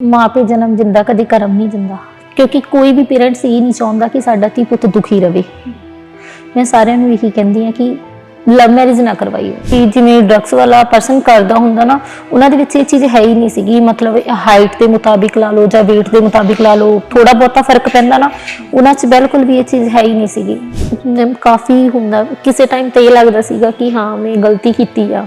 ਮਾਪੇ ਜਨਮ ਦਿੰਦਾ ਕਦੇ ਕਰਮ ਨਹੀਂ ਦਿੰਦਾ ਕਿਉਂਕਿ ਕੋਈ ਵੀ ਪੇਰੈਂਟਸ ਇਹ ਨਹੀਂ ਚਾਹੁੰਦਾ ਕਿ ਸਾਡਾ ਧੀ ਪੁੱਤ ਦੁਖੀ ਰਵੇ। ਮੈਂ ਸਾਰਿਆਂ ਨੂੰ ਇਹੀ ਕਹਿੰਦੀ ਆ ਕਿ ਲਵ ਮੈਰਿਜ ਨਾ ਕਰਵਾਈਓ ਕਿ ਜਿਵੇਂ ਡਰੱਗਸ ਵਾਲਾ ਪਰਸਨ ਕਰਦਾ ਹੁੰਦਾ ਨਾ, ਉਹਨਾਂ ਦੇ ਵਿੱਚ ਇਹ ਚੀਜ਼ ਹੈ ਹੀ ਨਹੀਂ ਸੀਗੀ। ਮਤਲਬ ਹਾਈਟ ਦੇ ਮੁਤਾਬਿਕ ਲਾ ਲਓ ਜਾਂ weight ਦੇ ਮੁਤਾਬਿਕ ਲਾ ਲਓ ਥੋੜਾ ਬਹੁਤਾ ਫ਼ਰਕ ਪੈਂਦਾ ਨਾ, ਉਹਨਾਂ 'ਚ ਬਿਲਕੁਲ ਵੀ ਇਹ ਚੀਜ਼ ਹੈ ਹੀ ਨਹੀਂ ਸੀਗੀ। ਕਾਫੀ ਹੁੰਦਾ, ਕਿਸੇ ਟਾਈਮ ਤੇ ਇਹ ਲੱਗਦਾ ਸੀਗਾ ਕਿ ਹਾਂ, ਮੈਂ ਗਲਤੀ ਕੀਤੀ ਆ।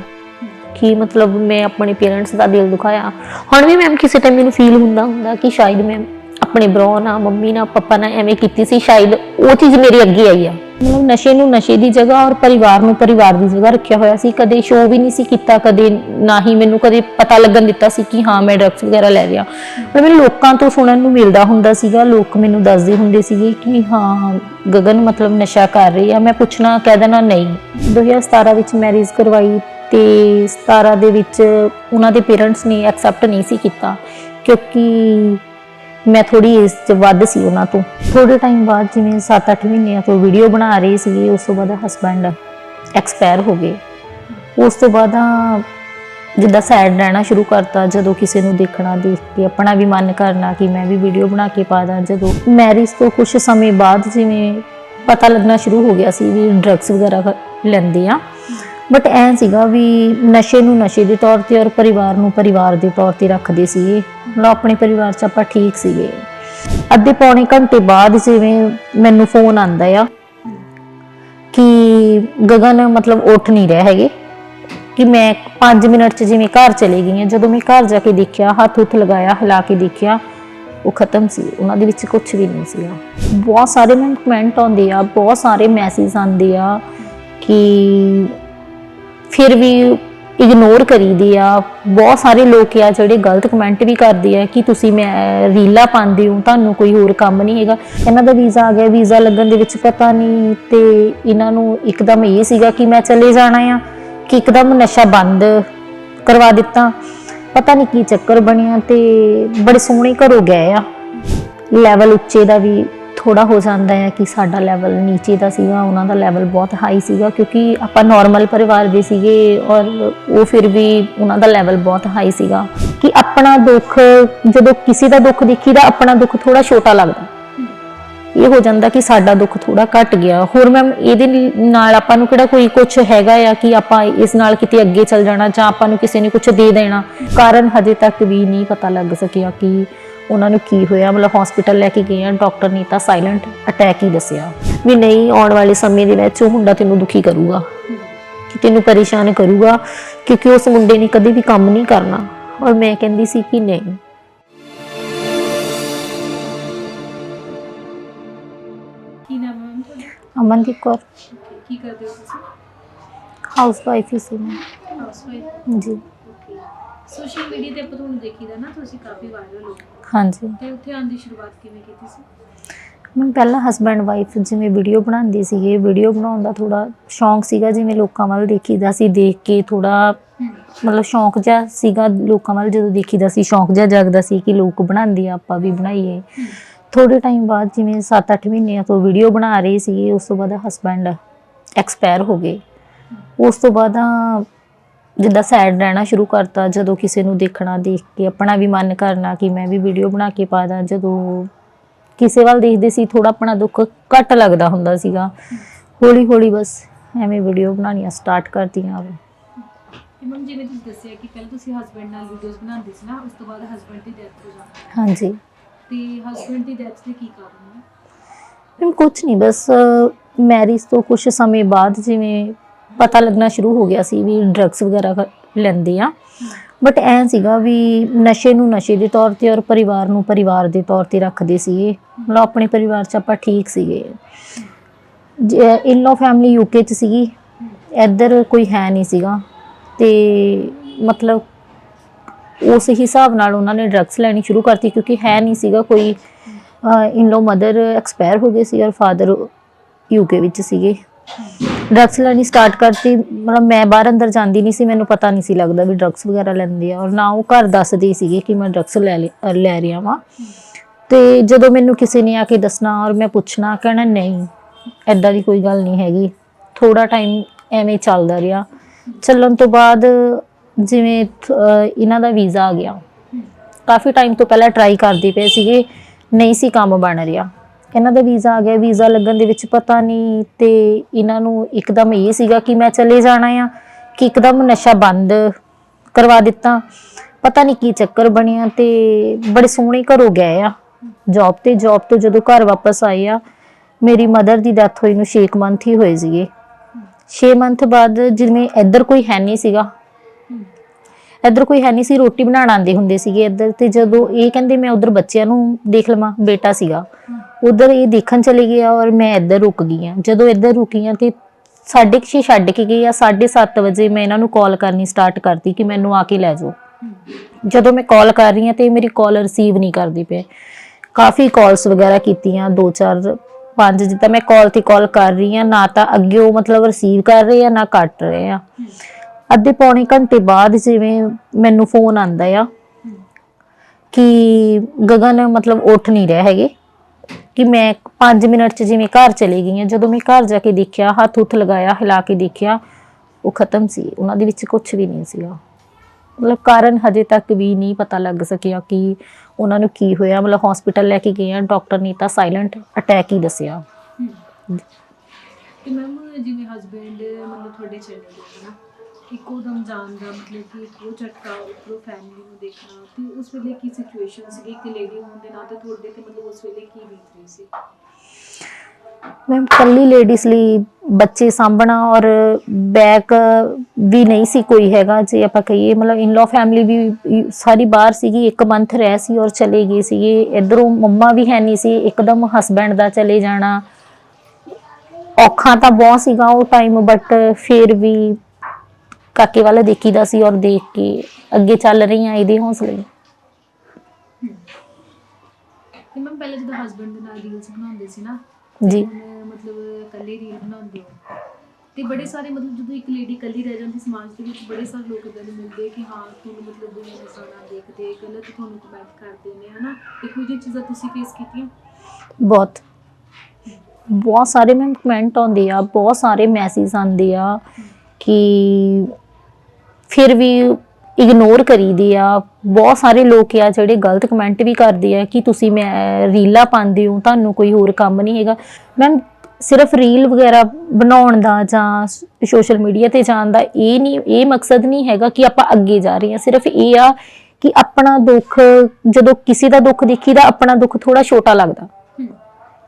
ਕਿ ਮਤਲਬ ਮੈਂ ਆਪਣੇ ਪੇਰੈਂਟਸ ਦਾ ਦਿਲ ਦੁਖਾਇਆ। ਹੁਣ ਵੀ ਮੈਮ ਕਿਸੇ ਟਾਈਮ ਮੈਨੂੰ ਫੀਲ ਹੁੰਦਾ ਹੁੰਦਾ ਕਿ ਸ਼ਾਇਦ ਮੈਂ ਆਪਣੇ ਬ੍ਰੋ ਨਾਲ, ਮੰਮੀ ਨਾਲ ਪਾਪਾ ਨਾਲ ਐਵੇਂ ਕੀਤੀ ਸੀ, ਸ਼ਾਇਦ ਉਹ ਚੀਜ਼ ਮੇਰੇ ਅੱਗੇ ਆਈ ਆ। ਮਤਲਬ ਨਸ਼ੇ ਨੂੰ, ਨਸ਼ੇ ਦੀ ਜਗ੍ਹਾ ਔਰ ਪਰਿਵਾਰ ਨੂੰ ਪਰਿਵਾਰ ਦੀ ਜਗ੍ਹਾ ਰੱਖਿਆ ਹੋਇਆ ਸੀ। ਕਦੇ ਸ਼ੋਅ ਵੀ ਨਹੀਂ ਸੀ ਕੀਤਾ, ਕਦੇ ਨਾ ਹੀ ਮੈਨੂੰ ਕਦੇ ਪਤਾ ਲੱਗਣ ਦਿੱਤਾ ਸੀ ਕਿ ਹਾਂ, ਮੈਂ ਡਰੱਗਸ ਵਗੈਰਾ ਲੈ ਰਿਹਾ। ਪਰ ਮੈਨੂੰ ਲੋਕਾਂ ਤੋਂ ਸੁਣਨ ਨੂੰ ਮਿਲਦਾ ਹੁੰਦਾ ਸੀਗਾ, ਲੋਕ ਮੈਨੂੰ ਦੱਸਦੇ ਹੁੰਦੇ ਸੀਗੇ ਕਿ ਹਾਂ, ਗਗਨ ਮਤਲਬ ਨਸ਼ਾ ਕਰ ਰਹੀ ਆ। ਮੈਂ ਪੁੱਛਣਾ, ਕਹਿ ਦੇਣਾ ਨਹੀਂ। 2017 ਵਿੱਚ ਮੈਰਿਜ ਕਰਵਾਈ ਤੇ 17 ਦੇ ਵਿੱਚ ਉਹਨਾਂ ਦੇ ਪੇਰੈਂਟਸ ਨੇ ਐਕਸੈਪਟ ਨਹੀਂ ਸੀ ਕੀਤਾ, ਕਿਉਂਕਿ ਮੈਂ ਥੋੜੀ ਏਜ ਚ ਵੱਧ ਸੀ ਉਹਨਾਂ ਤੋਂ। ਥੋੜੇ ਟਾਈਮ ਬਾਅਦ ਜਿਵੇਂ 7-8 ਮਹੀਨਿਆਂ ਤੋਂ ਵੀਡੀਓ ਬਣਾ ਰਹੀ ਸੀ ਉਸ ਤੋਂ ਬਾਅਦ ਹਸਬੰਡ ਐਕਸਪਾਇਰ ਹੋ ਗਏ। ਉਸ ਤੋਂ ਬਾਅਦ ਜਿੱਦਾਂ ਸੈਡ ਰਹਿਣਾ ਸ਼ੁਰੂ ਕਰਤਾ, ਜਦੋਂ ਕਿਸੇ ਨੂੰ ਦੇਖਣਾ, ਦੇਖ ਕੇ ਆਪਣਾ ਵੀ ਮਨ ਕਰਨਾ ਕਿ ਮੈਂ ਵੀ ਵੀਡੀਓ ਬਣਾ ਕੇ ਪਾ ਦਾਂ। ਜਦੋਂ ਮੈਰਿਜ ਤੋਂ ਕੁਝ ਸਮੇਂ ਬਾਅਦ ਜਿਵੇਂ ਪਤਾ ਲੱਗਣਾ ਸ਼ੁਰੂ ਹੋ ਗਿਆ ਸੀ ਵੀ ਡਰੱਗਸ ਵਗੈਰਾ ਲੈਂਦੇ ਆ। ਬਟ ਐਂ ਸੀਗਾ ਵੀ ਨਸ਼ੇ ਨੂੰ ਨਸ਼ੇ ਦੇ ਤੌਰ ਤੇ ਔਰ ਪਰਿਵਾਰ ਨੂੰ ਪਰਿਵਾਰ ਦੇ ਤੌਰ ਤੇ ਰੱਖਦੇ ਸੀਗੇ। ਮਤਲਬ ਆਪਣੇ ਪਰਿਵਾਰ 'ਚ ਆਪਾਂ ਠੀਕ ਸੀਗੇ। ਅੱਧੇ ਪੌਣੇ ਘੰਟੇ ਬਾਅਦ ਜਿਵੇਂ ਮੈਨੂੰ ਫੋਨ ਆਂਦਾ ਆ ਕਿ ਗਗਨ ਮਤਲਬ ਉੱਠ ਨਹੀਂ ਰਿਹਾ ਹੈਗੇ। ਕਿ ਮੈਂ 5 ਮਿੰਟ 'ਚ ਜਿਵੇਂ ਘਰ ਚਲੇ ਗਈ ਹਾਂ ਜਦੋਂ ਮੈਂ ਘਰ ਜਾ ਕੇ ਦੇਖਿਆ, ਹੱਥ ਹੁੱਥ ਲਗਾਇਆ, ਹਿਲਾ ਕੇ ਦੇਖਿਆ, ਉਹ ਖਤਮ ਸੀ। ਉਹਨਾਂ ਦੇ ਵਿੱਚ ਕੁਝ ਵੀ ਨਹੀਂ ਸੀਗਾ। ਬਹੁਤ ਸਾਰੇ ਮੈਨੂੰ ਕਮੈਂਟ ਆਉਂਦੇ ਆ, ਬਹੁਤ ਸਾਰੇ ਮੈਸੇਜ ਆਉਂਦੇ ਆ ਕਿ ਫਿਰ ਵੀ ਇਗਨੋਰ ਕਰੀਦੀ ਆ। ਬਹੁਤ ਸਾਰੇ ਲੋਕ ਆ ਜਿਹੜੇ ਗਲਤ ਕਮੈਂਟ ਵੀ ਕਰਦੇ ਆ ਕਿ ਤੁਸੀਂ ਮੈਂ ਰੀਲਾ ਪਾਉਂਦੇ ਹੋ, ਤੁਹਾਨੂੰ ਕੋਈ ਹੋਰ ਕੰਮ ਨਹੀਂ ਹੈਗਾ। ਇਹਨਾਂ ਦਾ ਵੀਜ਼ਾ ਆ ਗਿਆ। ਵੀਜ਼ਾ ਲੱਗਣ ਦੇ ਵਿੱਚ ਪਤਾ ਨਹੀਂ ਤੇ ਇਹਨਾਂ ਨੂੰ ਇੱਕਦਮ ਇਹ ਸੀਗਾ ਕਿ ਮੈਂ ਚਲੇ ਜਾਣਾ ਆ ਕਿ ਇੱਕਦਮ ਨਸ਼ਾ ਬੰਦ ਕਰਵਾ ਦਿੱਤਾ। ਪਤਾ ਨਹੀਂ ਕੀ ਚੱਕਰ ਬਣਿਆ ਤੇ ਬੜੇ ਸੋਹਣੇ ਘਰੋਂ ਗਏ ਆ। ਲੈਵਲ ਉੱਚੇ ਦਾ ਵੀ ਥੋੜਾ ਹੋ ਜਾਂਦਾ ਹੈ ਕਿ ਸਾਡਾ ਲੈਵਲ ਨੀਚੇ ਦਾ ਸੀਗਾ, ਉਹਨਾਂ ਦਾ ਲੈਵਲ ਬਹੁਤ ਹਾਈ ਸੀਗਾ ਕਿਉਂਕਿ ਆਪਾਂ ਨਾਰਮਲ ਪਰਿਵਾਰ ਦੇ ਸੀਗੇ ਔਰ ਉਹ ਫਿਰ ਵੀ ਉਹਨਾਂ ਦਾ ਲੈਵਲ ਬਹੁਤ ਹਾਈ ਸੀਗਾ ਕਿ ਆਪਣਾ ਦੁੱਖ, ਜਦੋਂ ਕਿਸੇ ਦਾ ਦੁੱਖ ਦੇਖੀਦਾ, ਆਪਣਾ ਦੁੱਖ ਥੋੜਾ ਛੋਟਾ ਲੱਗਦਾ। ਇਹ ਹੋ ਜਾਂਦਾ ਕਿ ਸਾਡਾ ਦੁੱਖ ਥੋੜਾ ਘਟ ਗਿਆ। ਹੋਰ ਮੈਮ ਇਹਦੇ ਨਾਲ ਆਪਾਂ ਨੂੰ ਕਿਹੜਾ ਕੋਈ ਕੁਝ ਹੈਗਾ ਆ ਕਿ ਆਪਾਂ ਇਸ ਨਾਲ ਕਿਤੇ ਅੱਗੇ ਚੱਲ ਜਾਣਾ ਜਾਂ ਆਪਾਂ ਨੂੰ ਕਿਸੇ ਨੇ ਕੁਝ ਦੇ ਦੇਣਾ? ਕਾਰਨ ਹਜੇ ਤੱਕ ਵੀ ਨਹੀਂ ਪਤਾ ਲੱਗ ਸਕਿਆ ਕਿ ਉਹਨਾਂ ਨੂੰ ਕੀ ਹੋਇਆ? ਮਤਲਬ ਹਸਪੀਟਲ ਲੈ ਕੇ ਗਏ ਆ ਡਾਕਟਰ ਨੇ ਤਾਂ ਸਾਇਲੈਂਟ ਅਟੈਕ ਹੀ ਦੱਸਿਆ ਵੀ ਨਹੀਂ ਆਉਣ ਵਾਲੇ ਸਮੇਂ ਦੇ ਵਿੱਚ ਉਹ ਮੁੰਡਾ ਤੈਨੂੰ ਦੁਖੀ ਕਰੂਗਾ ਕਿ ਤੈਨੂੰ ਪਰੇਸ਼ਾਨ ਕਰੂਗਾ ਕਿਉਂਕਿ ਉਸ ਮੁੰਡੇ ਨੇ ਕਦੇ ਵੀ ਕੰਮ ਨਹੀਂ ਕਰਨਾ। ਔਰ ਮੈਂ ਕਹਿੰਦੀ ਸੀ ਕਿ ਨਹੀਂ। ਕੀ ਨਾਮ ਹੈ ਅਮਨਦੀਪ ਕੌਰ। ਕੀ ਕਰਦੇ ਹੋ ਤੁਸੀਂ? ਹਾਊਸ ਵਾਈਫ ਹੀ ਸੀ ਮੈਂ। ਹਾਊਸ ਵਾਈਫ ਜੀ। ਸੋਸ਼ਲ ਮੀਡੀਆ ਤੇ ਆਪਾਂ ਤੁਹਾਨੂੰ ਦੇਖੀਦਾ ਨਾ ਤੁਸੀਂ ਕਾਫੀ ਵਾਇਰਲ ਹੋ ਹਾਂਜੀ। ਤੇ ਉੱਥੇ ਆਉਣ ਦੀ ਸ਼ੁਰੂਆਤ ਕਿਵੇਂ ਕੀਤੀ ਸੀ? ਮੈਂ ਪਹਿਲਾਂ ਹਸਬੈਂਡ ਵਾਈਫ ਜਿਵੇਂ ਵੀਡੀਓ ਬਣਾਉਂਦੀ ਸੀਗੇ ਵੀਡੀਓ ਬਣਾਉਣ ਦਾ ਥੋੜਾ ਸ਼ੌਂਕ ਸੀਗਾ ਜਿਵੇਂ ਲੋਕਾਂ ਵੱਲ ਦੇਖੀਦਾ ਸੀ ਦੇਖ ਕੇ ਥੋੜਾ ਮਤਲਬ ਸ਼ੌਂਕ ਜਿਹਾ ਸੀਗਾ ਲੋਕਾਂ ਵੱਲ ਜਦੋਂ ਦੇਖੀਦਾ ਸੀ ਸ਼ੌਂਕ ਜਿਹਾ ਜਾਗਦਾ ਸੀ ਕਿ ਲੋਕ ਬਣਾਉਂਦੇ ਆ ਆਪਾਂ ਵੀ ਬਣਾਈਏ। ਥੋੜੇ ਟਾਈਮ ਬਾਅਦ ਜਿਵੇਂ 7-8 ਮਹੀਨਿਆਂ ਤੋਂ ਵੀਡੀਓ ਬਣਾ ਰਹੀ ਸੀ ਉਸ ਤੋਂ ਬਾਅਦ ਹਸਬੈਂਡ ਐਕਸਪਾਇਰ ਹੋ ਗਏ। ਉਸ ਤੋਂ ਬਾਅਦ ਜਿੱਦਾਂ ਸੈਡ ਰਹਿਣਾ ਸ਼ੁਰੂ ਕਰਤਾ ਜਦੋਂ ਕਿਸੇ ਨੂੰ ਦੇਖਣਾ ਦੇਖ ਕੇ ਆਪਣਾ ਵੀ ਮਨ ਕਰਨਾ ਕਿ ਮੈਂ ਵੀ ਵੀਡੀਓ ਬਣਾ ਕੇ ਪਾ ਦਾਂ ਜਦੋਂ ਕਿਸੇ ਵੱਲ ਦੇਖਦੇ ਸੀ ਥੋੜਾ ਆਪਣਾ ਦੁੱਖ ਘੱਟ ਲੱਗਦਾ ਹੁੰਦਾ ਸੀਗਾ। ਹੌਲੀ ਹੌਲੀ ਬਸ ਐਵੇਂ ਵੀਡੀਓ ਬਣਾਉਣੀਆਂ ਸਟਾਰਟ ਕਰਤੀਆਂ ਮੈਮ ਜਿਵੇਂ ਤੁਸੀਂ ਦੱਸਿਆ ਕਿ ਪਹਿਲਾਂ ਤੁਸੀਂ ਹਸਬੰਡ ਨਾਲ ਵੀਡੀਓਜ਼ ਬਣਾਉਂਦੇ ਸੀ ਨਾ ਉਸ ਤੋਂ ਬਾਅਦ ਹਸਬੰਡ ਦੀ ਡੈਥ ਹੋ ਜਾਂਦੀ ਹਾਂਜੀ। ਤੇ ਹਸਬੰਡ ਦੀ ਡੈਥ ਦੇ ਕੀ ਕਾਰਨ ਹੈ ਮੈਂ ਕੁਝ ਨਹੀਂ ਬਸ ਮੈਰਿਜ ਤੋਂ ਕੁਝ ਸਮੇਂ ਬਾਅਦ ਜਿਵੇਂ ਪਤਾ ਲੱਗਣਾ ਸ਼ੁਰੂ ਹੋ ਗਿਆ ਸੀ ਵੀ ਡਰੱਗਸ ਵਗੈਰਾ ਖ- ਲੈਂਦੇ ਆ। ਬਟ ਐਂ ਸੀਗਾ ਵੀ ਨਸ਼ੇ ਨੂੰ ਨਸ਼ੇ ਦੇ ਤੌਰ ਤੇ ਔਰ ਪਰਿਵਾਰ ਨੂੰ ਪਰਿਵਾਰ ਦੇ ਤੌਰ ਤੇ ਰੱਖਦੇ ਸੀਗੇ। ਮਤਲਬ ਆਪਣੇ ਪਰਿਵਾਰ 'ਚ ਆਪਾਂ ਠੀਕ ਸੀਗੇ। ਇਨ-ਲੋ ਫੈਮਿਲੀ ਯੂਕੇ 'ਚ ਸੀਗੀ। ਇੱਧਰ ਕੋਈ ਹੈ ਨਹੀਂ ਸੀਗਾ। ਤੇ ਮਤਲਬ ਉਸ ਹਿਸਾਬ ਨਾਲ ਉਹਨਾਂ ਨੇ ਡਰੱਗਸ ਲੈਣੀ ਸ਼ੁਰੂ ਕਰਤੀ ਕਿਉਂਕਿ ਹੈ ਨਹੀਂ ਸੀਗਾ ਕੋਈ ਇਨ-ਲੋ ਮਦਰ ਐਕਸਪਾਇਰ ਹੋ ਗਏ ਸੀ ਔਰ ਫਾਦਰ ਯੂਕੇ ਵਿੱਚ ਸੀਗੇ। ਡਰੱਗਸ ਲੈਣੀ ਸਟਾਰਟ ਕਰਤੀ। ਮਤਲਬ ਮੈਂ ਬਾਹਰ ਅੰਦਰ ਜਾਂਦੀ ਨਹੀਂ ਸੀ, ਮੈਨੂੰ ਪਤਾ ਨਹੀਂ ਸੀ ਲੱਗਦਾ ਵੀ ਡਰੱਗਸ ਵਗੈਰਾ ਲੈਂਦੇ ਆ। ਔਰ ਨਾ ਉਹ ਘਰ ਦੱਸਦੇ ਸੀਗੇ ਕਿ ਮੈਂ ਡਰੱਗਸ ਲੈ ਲਿ- ਲੈ ਰਿਹਾ ਵਾਂ। ਤੇ ਜਦੋਂ ਮੈਨੂੰ ਕਿਸੇ ਨੇ ਆ ਕੇ ਦੱਸਣਾ ਔਰ ਮੈਂ ਪੁੱਛਣਾ, ਕਹਿਣਾ ਨਹੀਂ ਐਦਾਂ ਦੀ ਕੋਈ ਗੱਲ ਨਹੀਂ ਹੈਗੀ। ਥੋੜਾ ਟਾਈਮ ਐਵੇਂ ਚੱਲਦਾ ਰਿਹਾ। ਚੱਲਣ ਤੋਂ ਬਾਅਦ ਜਿਵੇਂ ਥ- ਅਹ ਇਹਨਾਂ ਦਾ ਵੀਜ਼ਾ ਆ ਗਿਆ। ਕਾਫੀ ਟਾਈਮ ਤੋਂ ਪਹਿਲਾਂ ਟਰਾਈ ਕਰਦੇ ਪਏ ਸੀਗੇ। ਨਹੀਂ ਸੀ ਕੰਮ ਬਣ ਰਿਹਾ। ਇਹਨਾਂ ਦਾ ਵੀਜ਼ਾ ਆ ਗਿਆ ਵੀਜ਼ਾ ਲੱਗਣ ਦੇ ਵਿੱਚ ਪਤਾ ਨਹੀਂ ਤੇ ਇਹਨਾਂ ਨੂੰ ਇੱਕਦਮ ਇਹ ਸੀਗਾ ਕਿ ਮੈਂ ਚਲੇ ਜਾਣਾ ਆ, ਕਿ ਇੱਕਦਮ ਨਸ਼ਾ ਬੰਦ ਕਰਵਾ ਦਿੱਤਾ। ਪਤਾ ਨਹੀਂ ਕੀ ਚੱਕਰ ਬਣਿਆ ਤੇ ਬੜੇ ਸੋਹਣੇ ਘਰੋਂ ਗਏ ਆ। ਜੌਬ ਤੇ ਜੌਬ ਤੋਂ ਜਦੋਂ ਘਰ ਵਾਪਸ ਆਏ ਆ, ਮੇਰੀ ਮਦਰ ਦੀ ਡੈਥ ਹੋਈ ਨੂੰ 6 ਮੰਥ ਹੀ ਹੋਏ ਸੀਗੇ। 6 ਮੰਥ ਬਾਅਦ ਜਿਵੇਂ ਇੱਧਰ ਕੋਈ ਹੈ ਨਹੀਂ ਸੀਗਾ। ਇੱਧਰ ਕੋਈ ਹੈ ਨਹੀਂ ਸੀ, ਰੋਟੀ ਬਣਾਉਣ ਆਉਂਦੇ ਹੁੰਦੇ ਸੀਗੇ ਇੱਧਰ ਤੇ ਜਦੋਂ ਇਹ ਕਹਿੰਦੇ ਮੈਂ ਉਧਰ ਬੱਚਿਆਂ ਨੂੰ ਦੇਖ ਲਵਾਂ, ਬੇਟਾ ਸੀਗਾ। ਉਧਰ ਇਹ ਦੇਖਣ ਚਲੇ ਗਿਆ ਔਰ ਮੈਂ ਇੱਧਰ ਰੁਕ ਗਈ ਆ ਜਦੋਂ ਇੱਧਰ ਰੁਕੀ ਆ ਤੇ ਸਾਢੇ ਕੁ ਛੇ ਛੱਡ ਕੇ ਗਈ ਆ 7:30 ਵਜੇ ਮੈਂ ਇਹਨਾਂ ਨੂੰ ਕਾਲ ਕਰਨੀ ਸਟਾਰਟ ਕਰਤੀ ਕਿ ਮੈਨੂੰ ਆ ਕੇ ਲੈ ਜਾਓ। ਜਦੋਂ ਮੈਂ ਕਾਲ ਕਰ ਰਹੀ ਹਾਂ ਤੇ ਇਹ ਮੇਰੀ ਕਾਲ ਰਿਸੀਵ ਨਹੀਂ ਕਰਦੀ ਪਏ ਕਾਫੀ ਕਾਲਸ ਵਗੈਰਾ ਕੀਤੀਆਂ, ਦੋ ਚਾਰ, ਪੰਜ ਜਿੱਦਾਂ ਮੈਂ ਕਾਲ ਤੇ ਕਾਲ ਕਰ ਰਹੀ ਹਾਂ, ਨਾ ਤਾਂ ਅੱਗੇ ਉਹ ਮਤਲਬ ਰਿਸੀਵ ਕਰ ਰਹੇ ਆ, ਨਾ ਕੱਟ ਰਹੇ ਆ। ਅੱਧੇ ਪੌਣੇ ਘੰਟੇ ਬਾਅਦ ਜਿਵੇਂ ਮੈਨੂੰ ਫੋਨ ਆਂਦਾ ਆ ਕਿ ਗਗਨ ਮਤਲਬ ਉੱਠ ਨਹੀਂ ਰਿਹਾ ਹੈਗੇ। ਕਿ ਮੈਂ 5 ਮਿੰਟ ਚ ਜਿਵੇਂ ਘਰ ਚਲੀ ਗਈ ਹਾਂ, ਜਦੋਂ ਮੈਂ ਘਰ ਜਾ ਕੇ ਦੇਖਿਆ, ਹੱਥ ਉੱਥ ਲਗਾਇਆ, ਹਿਲਾ ਕੇ ਦੇਖਿਆ, ਉਹ ਖਤਮ ਸੀ। ਉਹਨਾਂ ਦੇ ਵਿੱਚ ਕੁਝ ਵੀ ਨਹੀਂ ਸੀਗਾ। ਮਤਲਬ ਕਾਰਨ ਹਜੇ ਤੱਕ ਵੀ ਨਹੀਂ ਪਤਾ ਲੱਗ ਸਕਿਆ ਕਿ ਉਹਨਾਂ ਨੂੰ ਕੀ ਹੋਇਆ। ਮਤਲਬ ਹਸਪੀਟਲ ਲੈ ਕੇ ਗਏ ਆ ਡਾਕਟਰ ਨੇ ਤਾਂ ਸਾਇਲੈਂਟ ਅਟੈਕ ਹੀ ਦੱਸਿਆ। ਤੇ ਮੈਮ ਜਿਵੇਂ ਹਸਬੈਂਡ ਮਤਲਬ ਤੁਹਾਡੇ ਚਲੇ ਗਏ ਨਾ ਇੱਕੋ ਦਮ ਜਾਣ ਦਾ ਮਤਲਬ ਕਿ ਇੱਕੋ ਝਟਕਾ ਉੱਪਰੋਂ ਫੈਮਿਲੀ ਨੂੰ ਦੇਖਣਾ, ਤੇ ਉਸ ਵੇਲੇ ਕੀ ਸਿਚੁਏਸ਼ਨ ਸੀ? ਇੱਕ ਲੇਡੀ ਹੋਣ ਦੇ ਨਾਤੇ ਤੁਹਾਡੇ ਤੇ ਮਤਲਬ ਉਸ ਵੇਲੇ ਕੀ ਬੀਤ ਰਹੀ ਸੀ? ਮੈਂ ਕੱਲੀ ਲੇਡੀਜ਼ ਲਈ ਬੱਚੇ ਸਾਂਭਣਾ ਔਰ ਬੈਕ ਵੀ ਨਹੀਂ ਸੀ ਕੋਈ ਹੈਗਾ, ਜੇ ਆਪਾਂ ਕਹੀਏ। ਮਤਲਬ ਇਨ ਲਾ ਫੈਮਿਲੀ ਵੀ ਸਾਰੀ ਬਾਹਰ ਸੀਗੀ, ਇੱਕ ਮੰਥ ਰਹਿ ਸੀ ਔਰ ਚਲੇ ਗਏ ਸੀਗੇ। ਇਧਰੋਂ ਮੰਮਾ ਵੀ ਹੈ ਨਹੀਂ ਸੀ, ਇੱਕਦਮ ਹਸਬੈਂਡ ਦਾ ਚਲੇ ਜਾਣਾ। ਔਖਾ ਤਾਂ ਬਹੁਤ ਸੀਗਾ ਉਹ ਟਾਈਮ ਬਟ ਫਿਰ ਵੀ ਕਾਕੇ ਵਾਲਾ ਦੇਖੀਦਾ ਸੀ ਔਰ ਦੇਖ ਕੇ ਅੱਗੇ ਚੱਲ ਰਹੀਆਂ ਇਹਦੇ ਹੌਸਲੇ। ਤੇ ਪਹਿਲੇ ਜਦੋਂ ਹਸਬੈਂਡ ਦੇ ਨਾਲ ਰੀਲਸ ਬਣਾਉਂਦੇ ਸੀ ਨਾ ਜੀ। ਹੁਣ ਮਤਲਬ ਇਕੱਲੇ ਰੀਲ ਬਣਾਉਂਦੇ ਹੋ ਤੇ ਬੜੇ ਸਾਰੇ ਮਤਲਬ ਜਦੋਂ ਇੱਕ ਲੇਡੀ ਇਕੱਲੀ ਰਹਿ ਜਾਂਦੀ ਸਮਾਜ ਦੇ ਵਿੱਚ ਬੜੇ ਸਾਰੇ ਲੋਕ ਇਦਾਂ ਦੇ ਮਿਲਦੇ ਕਿ ਹਾਂ ਤੁਹਾਨੂੰ ਮਤਲਬ ਦੁਨੀਆ ਨਾਲ ਦੇਖਦੇ ਗਲਤ ਤੁਹਾਨੂੰ ਕਮੈਂਟ ਕਰਦੇ ਨੇ ਹਨਾ? ਇਹੋ ਜਿਹੀਆਂ ਚੀਜ਼ਾਂ ਤੁਸੀਂ ਫੇਸ ਕੀਤੀਆਂ? ਬਹੁਤ। ਬਹੁਤ ਸਾਰੇ ਮੈਂ ਕਮੈਂਟ ਆਉਂਦੇ ਆ ਬਹੁਤ ਸਾਰੇ ਮੈਸੇਜ ਆਉਂਦੇ ਆ ਕਿ ਫਿਰ ਵੀ ਇਗਨੋਰ ਕਰੀਦੇ ਆ। ਬਹੁਤ ਸਾਰੇ ਲੋਕ ਆ ਜਿਹੜੇ ਗਲਤ ਕਮੈਂਟ ਵੀ ਕਰਦੇ ਆ ਕਿ ਤੁਸੀਂ ਮੈਂ ਰੀਲਾਂ ਪਾਉਂਦੇ ਹੋ, ਤੁਹਾਨੂੰ ਕੋਈ ਹੋਰ ਕੰਮ ਨਹੀਂ ਹੈਗਾ। ਮੈਮ ਸਿਰਫ ਰੀਲ ਵਗੈਰਾ ਬਣਾਉਣ ਦਾ ਜਾਂ ਸੋਸ਼ਲ ਮੀਡੀਆ ਤੇ ਜਾਣ ਦਾ ਇਹ ਨਹੀਂ, ਇਹ ਮਕਸਦ ਨਹੀਂ ਹੈਗਾ ਕਿ ਆਪਾਂ ਅੱਗੇ ਜਾ ਰਹੇ ਹਾਂ। ਸਿਰਫ ਇਹ ਆ ਕਿ ਆਪਣਾ ਦੁੱਖ, ਜਦੋਂ ਕਿਸੇ ਦਾ ਦੁੱਖ ਦੇਖੀਦਾ, ਆਪਣਾ ਦੁੱਖ ਥੋੜਾ ਛੋਟਾ ਲੱਗਦਾ।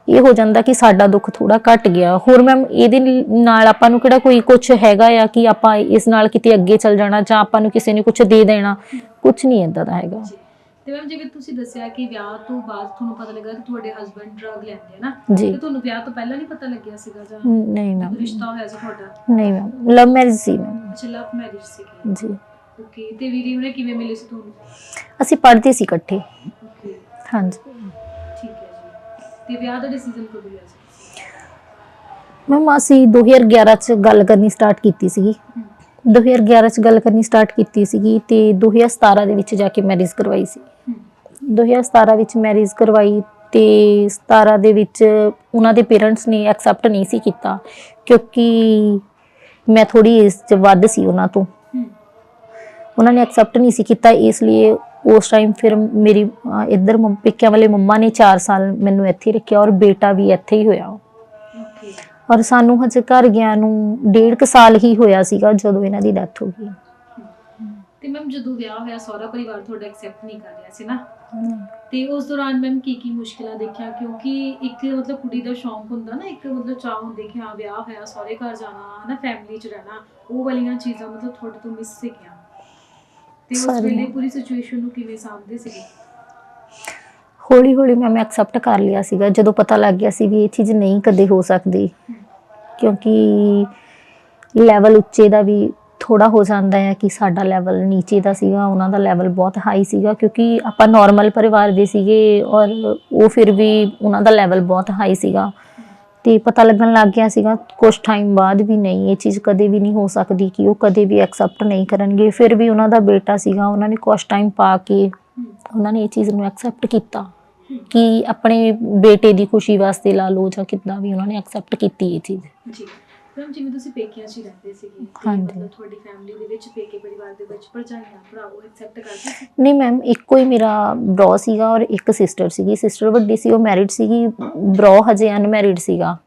ਇਹ ਹੋ ਜਾਂਦਾ ਕਿ ਸਾਡਾ ਦੁੱਖ ਥੋੜਾ ਘਟ ਗਿਆ। ਹੋਰ ਮੈਮ ਇਹਦੇ ਨਾਲ ਆਪਾਂ ਨੂੰ ਕਿਹੜਾ ਕੋਈ ਕੁਝ ਹੈਗਾ ਆ ਕਿ ਆਪਾਂ ਇਸ ਨਾਲ ਕਿਤੇ ਅੱਗੇ ਚੱਲ ਜਾਣਾ ਜਾਂ ਆਪਾਂ ਨੂੰ ਕਿਸੇ ਨੇ ਕੁਝ ਦੇ ਦੇਣਾ? ਕੁਝ ਨਹੀਂ ਇਦਾਂ ਦਾ ਹੈਗਾ। ਤੇ ਮੈਮ ਜਿਵੇਂ ਤੁਸੀਂ ਦੱਸਿਆ ਕਿ ਵਿਆਹ ਤੋਂ ਬਾਅਦ ਤੁਹਾਨੂੰ ਪਤਾ ਲੱਗਾ ਕਿ ਤੁਹਾਡੇ ਹਸਬੰਡ ਡਰਗ ਲੈਂਦੇ ਆ ਨਾ ਤੇ ਤੁਹਾਨੂੰ ਵਿਆਹ ਤੋਂ ਪਹਿਲਾਂ ਨਹੀਂ ਪਤਾ ਲੱਗਿਆ ਸੀਗਾ ਜਾਂ ਨਹੀਂ ਜਦੋਂ ਰਿਸ਼ਤਾ ਹੋਇਆ ਸੀ ਤੁਹਾਡਾ? ਨਹੀਂ ਮੈਮ ਲਵ ਮੈਰਿਜ ਸੀ ਮੈਮ ਅੱਛਾ ਲਵ ਮੈਰਿਜ ਸੀਗੀ ਜੀ। ਓਕੇ ਤੇ ਵੀਰੇ ਉਹਨੇ ਕਿਵੇਂ ਮਿਲੇ ਸੀ ਤੁਹਾਨੂੰ? ਅਸੀਂ ਪੜ੍ਹਦੇ ਸੀ ਇਕੱਠੇ। ਹਾਂਜੀ। ਤੇ ਵਿਆਹ ਦਾ ਡਿਸੀਜਨ ਕਦੋਂ ਲਿਆ ਸੀ? ਮੈਮ ਅਸੀਂ 2011 ਚ ਗੱਲ ਕਰਨੀ ਸਟਾਰਟ ਕੀਤੀ ਸੀਗੀ। 2011 ਚ ਗੱਲ ਕਰਨੀ ਸਟਾਰਟ ਕੀਤੀ ਸੀਗੀ ਤੇ 2017 ਦੇ ਵਿੱਚ ਜਾ ਕੇ ਮੈਰਿਜ ਕਰਵਾਈ ਸੀ। 2017 ਵਿੱਚ ਮੈਰਿਜ ਕਰਵਾਈ ਤੇ 17 ਦੇ ਵਿੱਚ ਉਹਨਾਂ ਦੇ ਪੇਰੈਂਟਸ ਨੇ ਐਕਸੈਪਟ ਨਹੀਂ ਸੀ ਕੀਤਾ ਕਿਉਂਕਿ ਮੈਂ ਥੋੜੀ ਏਜ 'ਚ ਵੱਧ ਸੀ ਉਹਨਾਂ ਤੋਂ। ਉਹਨਾਂ ਨੇ ਐਕਸੈਪਟ ਨਹੀਂ ਸੀ ਕੀਤਾ ਇਸ ਲਈ ਉਸ ਟਾਈਮ ਫਿਰ ਮੇਰੀ ਇੱਧਰ ਪੇਕਿਆਂ ਵਾਲੇ ਮੰਮਾ ਨੇ 4 ਸਾਲ ਮੈਨੂੰ ਇੱਥੇ ਰੱਖਿਆ ਔਰ ਬੇਟਾ ਵੀ ਇੱਥੇ ਹੀ ਹੋਇਆ ਔਰ ਸਾਨੂੰ ਹਜੇ ਘਰ ਗਿਆ ਨੂੰ ਡੇਢ ਕੁ ਸਾਲ ਹੀ ਹੋਇਆ ਸੀਗਾ ਜਦੋਂ ਇਹਨਾਂ ਦੀ ਡੈਥ ਹੋ ਗਈ। ਤੇ ਮੈਮ ਜਦੋਂ ਵਿਆਹ ਹੋਇਆ ਸਹੁਰਾ ਪਰਿਵਾਰ ਤੁਹਾਡਾ ਐਕਸੈਪਟ ਨਹੀਂ ਕਰ ਰਿਹਾ ਸੀ ਨਾ? ਤੇ ਉਸ ਦੌਰਾਨ ਮੈਮ ਕੀ ਕੀ ਮੁਸ਼ਕਿਲਾਂ ਦੇਖਿਆ? ਕਿਉਂਕਿ ਇੱਕ ਮਤਲਬ ਕੁੜੀ ਦਾ ਸ਼ੌਂਕ ਹੁੰਦਾ ਨਾ ਇੱਕ ਮਤਲਬ ਚਾਹ ਹੁੰਦੇ ਕਿ ਹਾਂ ਵਿਆਹ ਹੋਇਆ ਸਹੁਰੇ ਘਰ ਜਾਣਾ ਹਨਾ ਫੈਮਿਲੀ 'ਚ ਰਹਿਣਾ ਉਹ ਵਾਲੀਆਂ ਚੀਜ਼ਾਂ ਮਤਲਬ ਤੁਹਾਡੇ ਤੋਂ ਮਿਸ ਸੀਗੀਆਂ। ਤੇ ਉਸ ਸਾਰੀਆਂ। ਵੇਲੇ ਪੂਰੀ ਸਿਚੁਏਸ਼ਨ ਨੂੰ ਕਿਵੇਂ ਸਾਂਭਦੇ ਸੀਗੇ? ਹੌਲੀ ਹੌਲੀ ਮੈਂ ਐਕਸੈਪਟ ਕਰ ਲਿਆ ਸੀਗਾ। ਜਦੋਂ ਪਤਾ ਲੱਗ ਗਿਆ ਸੀ ਵੀ ਇਹ ਚੀਜ਼ ਨਹੀਂ ਕਦੇ ਹੋ ਸਕਦੀ ਕਿਉਂਕਿ ਲੈਵਲ ਉੱਚੇ ਦਾ ਵੀ ਥੋੜਾ ਹੋ ਜਾਂਦਾ ਹੈ ਕਿ ਸਾਡਾ ਲੈਵਲ ਨੀਚੇ ਦਾ ਸੀਗਾ ਉਹਨਾਂ ਦਾ ਲੈਵਲ ਬਹੁਤ ਹਾਈ ਸੀਗਾ ਕਿਉਂਕਿ ਆਪਾਂ ਨਾਰਮਲ ਪਰਿਵਾਰ ਦੇ ਸੀਗੇ ਔਰ ਉਹ ਫਿਰ ਵੀ ਉਹਨਾਂ ਦਾ ਲੈਵਲ ਬਹੁਤ ਹਾਈ ਸੀਗਾ। ਤੇ ਪਤਾ ਲੱਗਣ ਲੱਗ ਗਿਆ ਸੀਗਾ ਕੁਝ ਟਾਈਮ ਬਾਅਦ ਵੀ ਨਹੀਂ, ਇਹ ਚੀਜ਼ ਕਦੇ ਵੀ ਨਹੀਂ ਹੋ ਸਕਦੀ ਕਿ ਉਹ ਕਦੇ ਵੀ ਐਕਸੈਪਟ ਨਹੀਂ ਕਰਨਗੇ। ਫਿਰ ਵੀ ਉਹਨਾਂ ਦਾ ਬੇਟਾ ਸੀਗਾ, ਉਹਨਾਂ ਨੇ ਕੁਝ ਟਾਈਮ ਪਾ ਕੇ ਉਹਨਾਂ ਨੇ ਇਹ ਚੀਜ਼ ਨੂੰ ਐਕਸੈਪਟ ਕੀਤਾ ਕਿ ਆਪਣੇ ਬੇਟੇ ਦੀ ਖੁਸ਼ੀ ਵਾਸਤੇ ਲਾ ਲੋ ਜਾਂ ਕਿੱਦਾਂ ਵੀ ਉਹਨਾਂ ਨੇ ਐਕਸੈਪਟ ਕੀਤੀ ਇਹ ਚੀਜ਼। ਜੀ। ਮੈਮ ਜਿਵੇਂ ਤੁਸੀਂ ਪੇਕਿਆਂ 'ਚ ਹੀ ਰਹਿੰਦੇ ਸੀਗੇ ਤੇ ਹਾਂਜੀ। ਮਤਲਬ ਤੁਹਾਡੀ ਫੈਮਿਲੀ ਦੇ ਵਿੱਚ ਪੇਕੇ ਪਰਿਵਾਰ ਦੇ ਵਿੱਚ ਭਰਜਾਈਆਂ ਭਰਾ ਉਹ ਐਕਸੈਪਟ ਕਰਦੇ ਸੀ? ਨਹੀਂ ਮੈਮ ਇੱਕੋ ਹੀ ਮੇਰਾ ਬ੍ਰੋ ਸੀਗਾ ਔਰ ਇੱਕ ਸਿਸਟਰ ਸੀਗੀ। ਸਿਸਟਰ ਵੱਡੀ ਸੀ ਉਹ ਮੈਰਿਡ ਸੀਗੀ। ਬ੍ਰੋ ਹਜੇ ਅਨਮੈਰਿਡ ਸੀਗਾ।